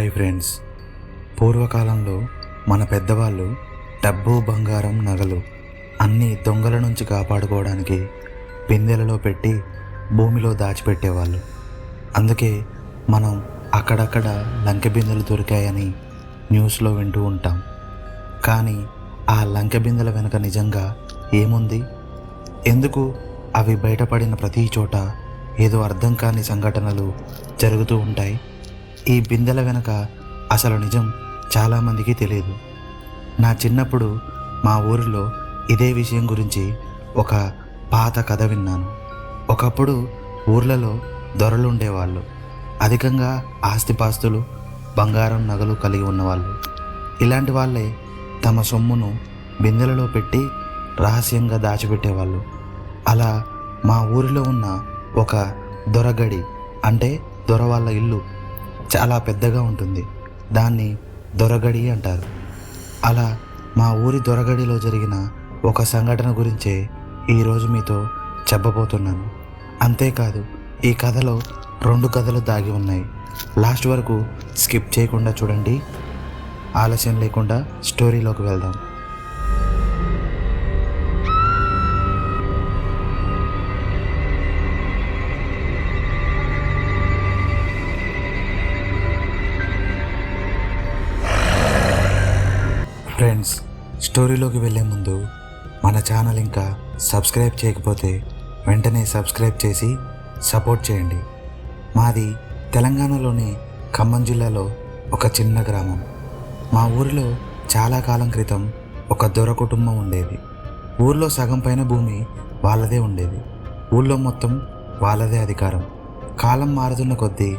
Hi friends. పూర్వకాలంలో మన పెద్దవాళ్ళు డబ్బు బంగారం నగలు అన్నీ దొంగల నుంచి కాపాడుకోవడానికి బిందెలలో పెట్టి భూమిలో దాచిపెట్టేవాళ్ళు. అందుకే మనం అక్కడక్కడ లంకె బిందెలు దొరికాయని న్యూస్లో వింటూ ఉంటాం. కానీ ఆ లంకె బిందెల వెనుక నిజంగా ఏముంది? ఎందుకు అవి బయటపడిన ప్రతి చోట ఏదో అర్థం కాని సంఘటనలు జరుగుతూ ఉంటాయి? ఈ బిందెల వెనక అసలు నిజం చాలామందికి తెలియదు. నా చిన్నప్పుడు మా ఊరిలో ఇదే విషయం గురించి ఒక పాత కథ విన్నాను. ఒకప్పుడు ఊర్లలో దొరలు ఉండేవాళ్ళు అధికంగా ఆస్తిపాస్తులు బంగారం నగలు కలిగి ఉన్నవాళ్ళు. ఇలాంటి వాళ్ళే తమ సొమ్మును బిందెలలో పెట్టి రహస్యంగా దాచిపెట్టేవాళ్ళు. అలా మా ఊరిలో ఉన్న ఒక దొరగడి అంటే దొర వాళ్ళ ఇల్లు చాలా పెద్దగా ఉంటుంది. దాన్ని దొరగడి అంటారు. అలా మా ఊరి దొరగడిలో జరిగిన ఒక సంఘటన గురించే ఈరోజు మీతో చెప్పబోతున్నాను. అంతేకాదు ఈ కథలో రెండు కథలు దాగి ఉన్నాయి. లాస్ట్ వరకు స్కిప్ చేయకుండా చూడండి. ఆలస్యం లేకుండా స్టోరీలోకి వెళ్దాం. ఫ్రెండ్స్ స్టోరీలోకి వెళ్ళే ముందు మన ఛానల్ ఇంకా సబ్స్క్రైబ్ చేయకపోతే వెంటనే సబ్స్క్రైబ్ చేసి సపోర్ట్ చేయండి. మాది తెలంగాణలోని ఖమ్మం జిల్లాలో ఒక చిన్న గ్రామం. మా ఊరిలో చాలా కాలం క్రితం ఒక దొర కుటుంబం ఉండేది. ఊర్లో సగం పైన భూమి వాళ్ళదే ఉండేది. ఊళ్ళో మొత్తం వాళ్ళదే అధికారం. కాలం మారుతున్న కొద్దీ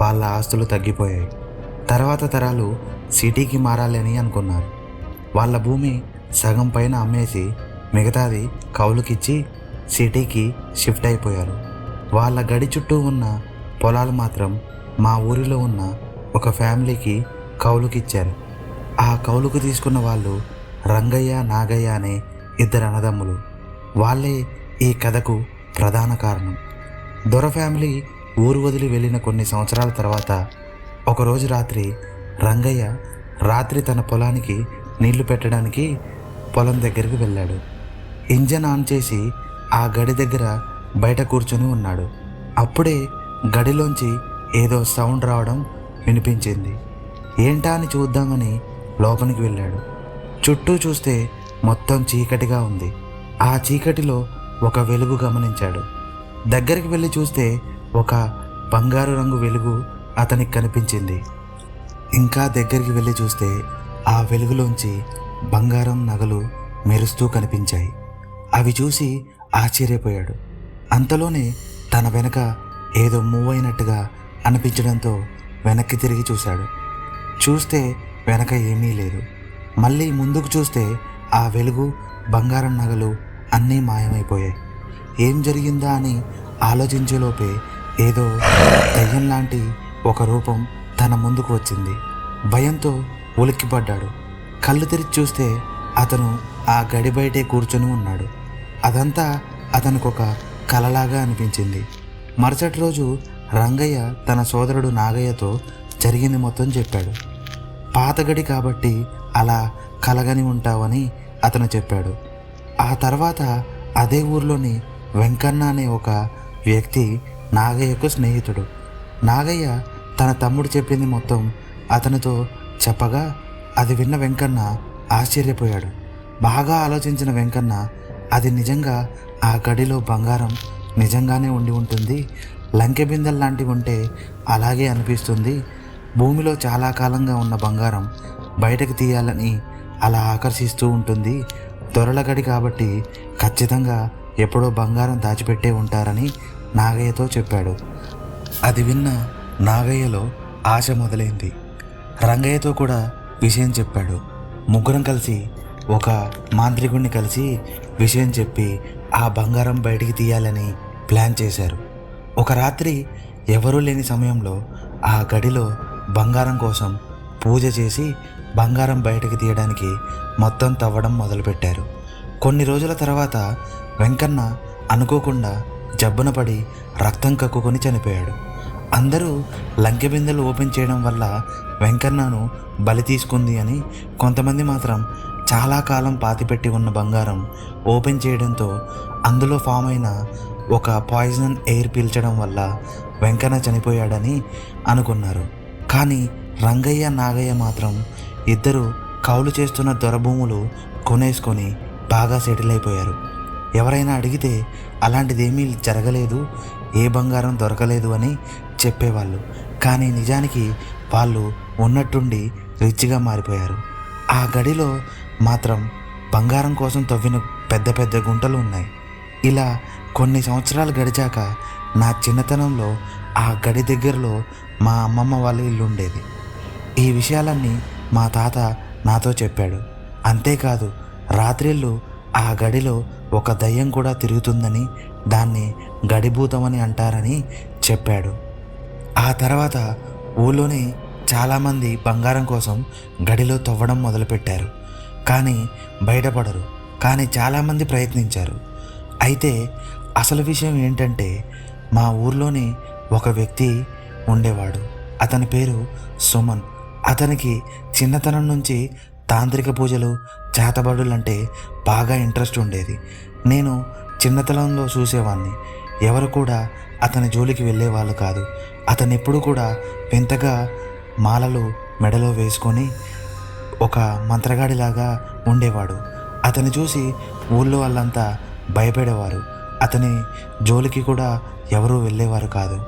వాళ్ళ ఆస్తులు తగ్గిపోయాయి. తర్వాత తరాలు సిటీకి మారాలని అనుకున్నారు. వాళ్ళ భూమి సగం పైన అమ్మేసి మిగతాది కౌలుకిచ్చి సిటీకి షిఫ్ట్ అయిపోయారు. వాళ్ళ గడి చుట్టూ ఉన్న పొలాలు మాత్రం మా ఊరిలో ఉన్న ఒక ఫ్యామిలీకి కౌలుకిచ్చారు. ఆ కౌలుకు తీసుకున్న వాళ్ళు రంగయ్య నాగయ్య అనే ఇద్దరు అన్నదమ్ములు. వాళ్ళే ఈ కథకు ప్రధాన కారణం. దొర ఫ్యామిలీ ఊరు వదిలి వెళ్ళిన కొన్ని సంవత్సరాల తర్వాత ఒకరోజు రాత్రి రంగయ్య రాత్రి తన పొలానికి నీళ్ళు పెట్టడానికి పొలం దగ్గరికి వెళ్ళాడు. ఇంజన్ ఆన్ చేసి ఆ గడి దగ్గర బయట కూర్చొని ఉన్నాడు. అప్పుడే గడిలోంచి ఏదో సౌండ్ రావడం వినిపించింది. ఏంటా అని చూద్దామని లోపలికి వెళ్ళాడు. చుట్టూ చూస్తే మొత్తం చీకటిగా ఉంది. ఆ చీకటిలో ఒక వెలుగు గమనించాడు. దగ్గరికి వెళ్ళి చూస్తే ఒక బంగారు రంగు వెలుగు అతనికి కనిపించింది. ఇంకా దగ్గరికి వెళ్ళి చూస్తే ఆ వెలుగులోంచి బంగారం నగలు మెరుస్తూ కనిపించాయి. అవి చూసి ఆశ్చర్యపోయాడు. అంతలోనే తన వెనక ఏదో మూవ్ అయినట్టుగా అనిపించడంతో వెనక్కి తిరిగి చూశాడు. చూస్తే వెనక ఏమీ లేదు. మళ్ళీ ముందుకు చూస్తే ఆ వెలుగు బంగారం నగలు అన్నీ మాయమైపోయాయి. ఏం జరిగిందా అని ఆలోచించేలోపే ఏదో దయ్యం లాంటి ఒక రూపం తన ముందుకు వచ్చింది. భయంతో ఉలిక్కిపడ్డాడు. కళ్ళు తెరిచి చూస్తే అతను ఆ గడి బయటే కూర్చొని ఉన్నాడు. అదంతా అతనికి ఒక కలలాగా అనిపించింది. మరుసటి రోజు రంగయ్య తన సోదరుడు నాగయ్యతో జరిగింది మొత్తం చెప్పాడు. పాత గడి కాబట్టి అలా కలగని ఉంటావని అతను చెప్పాడు. ఆ తర్వాత అదే ఊర్లోని వెంకన్న అనే ఒక వ్యక్తి నాగయ్యకు స్నేహితుడు. నాగయ్య తన తమ్ముడు చెప్పింది మొత్తం అతనితో చెప్పగా అది విన్న వెంకన్న ఆశ్చర్యపోయాడు. బాగా ఆలోచించిన వెంకన్న అది నిజంగా ఆ గడిలో బంగారం నిజంగానే ఉండి ఉంటుంది లంకె బిందెలు లాంటివి ఉంటే అలాగే అనిపిస్తుంది. భూమిలో చాలా కాలంగా ఉన్న బంగారం బయటకు తీయాలని అలా ఆకర్షిస్తూ ఉంటుంది. దొరల గడి కాబట్టి ఖచ్చితంగా ఎప్పుడో బంగారం దాచిపెట్టే ఉంటారని నాగయ్యతో చెప్పాడు. అది విన్న నాగయ్యలో ఆశ మొదలైంది. రంగయ్యతో కూడా విషయం చెప్పాడు. ముగ్గురం కలిసి ఒక మాంత్రికుడిని కలిసి విషయం చెప్పి ఆ బంగారం బయటికి తీయాలని ప్లాన్ చేశారు. ఒక రాత్రి ఎవరూ లేని సమయంలో ఆ గడిలో బంగారం కోసం పూజ చేసి బంగారం బయటకు తీయడానికి మొత్తం తవ్వడం మొదలుపెట్టారు. కొన్ని రోజుల తర్వాత వెంకన్న అనుకోకుండా జబ్బున పడి రక్తం కక్కుకొని చనిపోయాడు. అందరూ లంకె బిందెలు ఓపెన్ చేయడం వల్ల వెంకన్నను బలి తీసుకుంది అని కొంతమంది మాత్రం చాలా కాలం పాతిపెట్టి ఉన్న బంగారం ఓపెన్ చేయడంతో అందులో ఫామ్ అయిన ఒక పాయిజన్ ఎయిర్ పీల్చడం వల్ల వెంకన్న చనిపోయాడని అనుకున్నారు. కానీ రంగయ్య నాగయ్య మాత్రం ఇద్దరు కౌలు చేస్తున్న దొరభూములు కొనేసుకొని బాగా సెటిల్ అయిపోయారు. ఎవరైనా అడిగితే అలాంటిదేమీ జరగలేదు ఏ బంగారం దొరకలేదు అని చెప్పేవాళ్ళు. కానీ నిజానికి వాళ్ళు ఉన్నట్టుండి రిచ్గా మారిపోయారు. ఆ గడిలో మాత్రం బంగారం కోసం తవ్విన పెద్ద పెద్ద గుంటలు ఉన్నాయి. ఇలా కొన్ని సంవత్సరాలు గడిచాక నా చిన్నతనంలో ఆ గడి దగ్గరలో మా అమ్మమ్మ వాళ్ళ ఇల్లు ఉండేది. ఈ విషయాలన్నీ మా తాత నాతో చెప్పాడు. అంతేకాదు రాత్రిళ్ళు ఆ గడిలో ఒక దయ్యం కూడా తిరుగుతుందని దాన్ని గడిభూతమని అంటారని చెప్పాడు. ఆ తర్వాత ఊళ్ళోని చాలామంది బంగారం కోసం గడిలో తవ్వడం మొదలుపెట్టారు. కానీ బయటపడరు. కానీ చాలామంది ప్రయత్నించారు. అయితే అసలు విషయం ఏంటంటే మా ఊర్లోని ఒక వ్యక్తి ఉండేవాడు. అతని పేరు సుమన్. అతనికి చిన్నతనం నుంచి తాంత్రిక పూజలు చేతబడులంటే బాగా ఇంట్రెస్ట్ ఉండేది. నేను చిన్నతనంలో చూసేవాడిని ఎవరు కూడా అతని జోలికి వెళ్ళేవాళ్ళు కాదు. అతను ఎప్పుడు కూడా వింతగా మాలలు మెడలో వేసుకొని ఒక మంత్రగాడిలాగా ఉండేవాడు. అతను చూసి ఊళ్ళో వాళ్ళంతా భయపడేవారు. అతని జోలికి కూడా ఎవరూ వెళ్ళేవారు కాదు.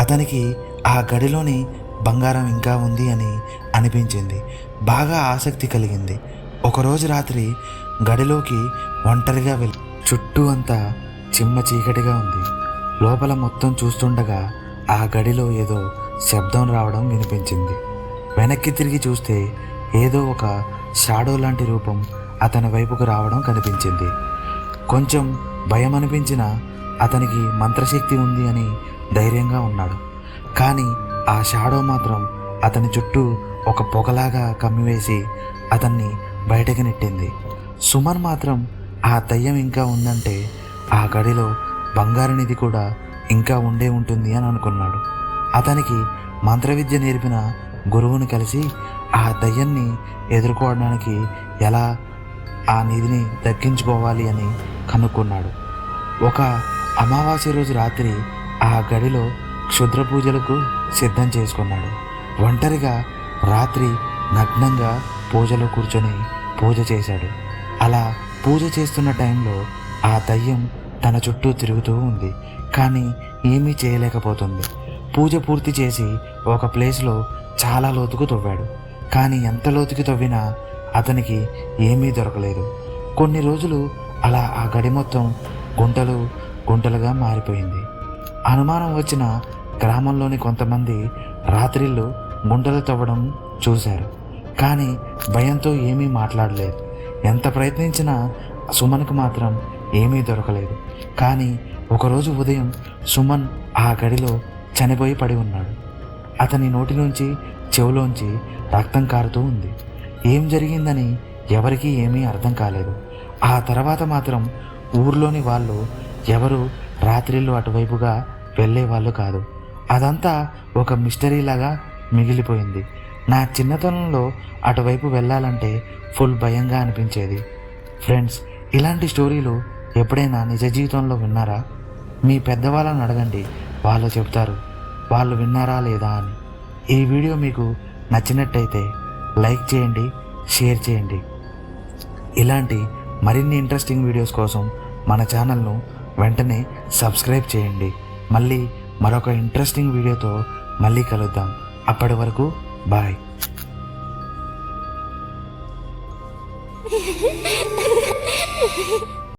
అతనికి ఆ గడిలోని బంగారం ఇంకా ఉంది అని అనిపించింది. బాగా ఆసక్తి కలిగింది. ఒకరోజు రాత్రి గడిలోకి ఒంటరిగా వెళ్ళి చుట్టూ అంతా చిమ్మ చీకటిగా ఉంది. లోపల మొత్తం చూస్తుండగా ఆ గడిలో ఏదో శబ్దం రావడం వినిపించింది. వెనక్కి తిరిగి చూస్తే ఏదో ఒక షాడో లాంటి రూపం అతని వైపుకు రావడం కనిపించింది. కొంచెం భయం అనిపించిన అతనికి మంత్రశక్తి ఉంది అని ధైర్యంగా ఉన్నాడు. కానీ ఆ షాడో మాత్రం అతని చుట్టూ ఒక పొగలాగా కమ్మివేసి అతన్ని బయటకు నెట్టింది. సుమన్ మాత్రం ఆ దయ్యం ఇంకా ఉందంటే ఆ గడిలో బంగారు నిధి కూడా ఇంకా ఉండే ఉంటుంది అని అనుకున్నాడు. అతనికి మంత్రవిద్య నేర్పిన గురువుని కలిసి ఆ దయ్యాన్ని ఎదుర్కోవడానికి ఎలా ఆ నిధిని దక్కించుకోవాలి అని కనుక్కున్నాడు. ఒక అమావాస్య రోజు రాత్రి ఆ గడిలో క్షుద్ర పూజలకు సిద్ధం చేసుకున్నాడు. ఒంటరిగా రాత్రి నగ్నంగా పూజలో కూర్చొని పూజ చేశాడు. అలా పూజ చేస్తున్న టైంలో ఆ దయ్యం తన చుట్టూ తిరుగుతూ ఉంది. కానీ ఏమీ చేయలేకపోతుంది. పూజ పూర్తి చేసి ఒక ప్లేస్లో చాలా లోతుకు తవ్వాడు. కానీ ఎంత లోతుకి తవ్వినా అతనికి ఏమీ దొరకలేదు. కొన్ని రోజులు అలా ఆ గడి మొత్తం గుంటలు గుంటలుగా మారిపోయింది. అనుమానం వచ్చిన గ్రామంలోని కొంతమంది రాత్రిళ్ళు గుంటలు తవ్వడం చూశారు. కానీ భయంతో ఏమీ మాట్లాడలేదు. ఎంత ప్రయత్నించినా సుమన్కు మాత్రం ఏమీ దొరకలేదు. కానీ ఒకరోజు ఉదయం సుమన్ ఆ గడిలో చనిపోయి పడి ఉన్నాడు. అతని నోటి నుంచి చెవులోంచి రక్తం కారుతూ ఉంది. ఏం జరిగిందని ఎవరికీ ఏమీ అర్థం కాలేదు. ఆ తర్వాత మాత్రం ఊర్లోని వాళ్ళు ఎవరు రాత్రిళ్ళు అటువైపుగా వెళ్ళేవాళ్ళు కాదు. అదంతా ఒక మిస్టరీలాగా మిగిలిపోయింది. నా చిన్నతనంలో అటువైపు వెళ్ళాలంటే ఫుల్ భయంగా అనిపించేది. ఫ్రెండ్స్ ఇలాంటి స్టోరీలు ఎప్పుడైనా నిజ జీవితంలో విన్నారా? మీ పెద్దవాళ్ళని అడగండి వాళ్ళు చెప్తారు వాళ్ళు విన్నారా లేదా అని. ఈ వీడియో మీకు నచ్చినట్టయితే లైక్ చేయండి షేర్ చేయండి. ఇలాంటి మరిన్ని ఇంట్రెస్టింగ్ వీడియోస్ కోసం మన ఛానల్ను వెంటనే సబ్స్క్రైబ్ చేయండి. మళ్ళీ మరొక ఇంట్రెస్టింగ్ వీడియోతో మళ్ళీ కలుద్దాం. అప్పటి వరకు Bye.